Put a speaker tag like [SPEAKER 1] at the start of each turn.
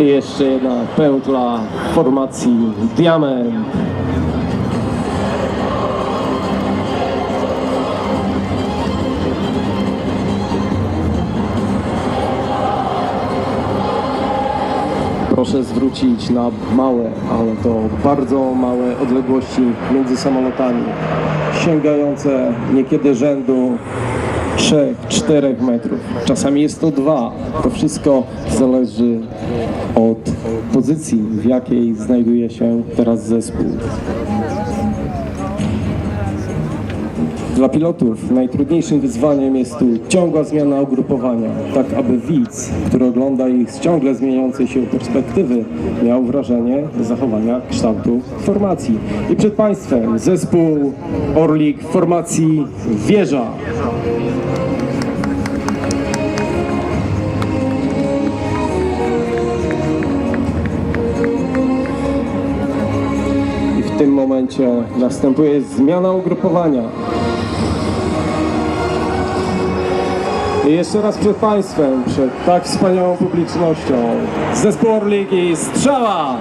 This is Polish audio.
[SPEAKER 1] I jeszcze jedna pętla formacji Diament. Proszę zwrócić na małe, ale to bardzo małe odległości między samolotami, sięgające niekiedy rzędu 3-4 metrów. Czasami jest to 2. To wszystko zależy od pozycji, w jakiej znajduje się teraz zespół. Dla pilotów najtrudniejszym wyzwaniem jest tu ciągła zmiana ugrupowania, tak aby widz, który ogląda ich z ciągle zmieniającej się perspektywy, miał wrażenie zachowania kształtu formacji. I przed Państwem zespół Orlik w formacji Wieża. W tym momencie następuje zmiana ugrupowania. I jeszcze raz przed Państwem, przed tak wspaniałą publicznością, zespół Orlik i Strzała!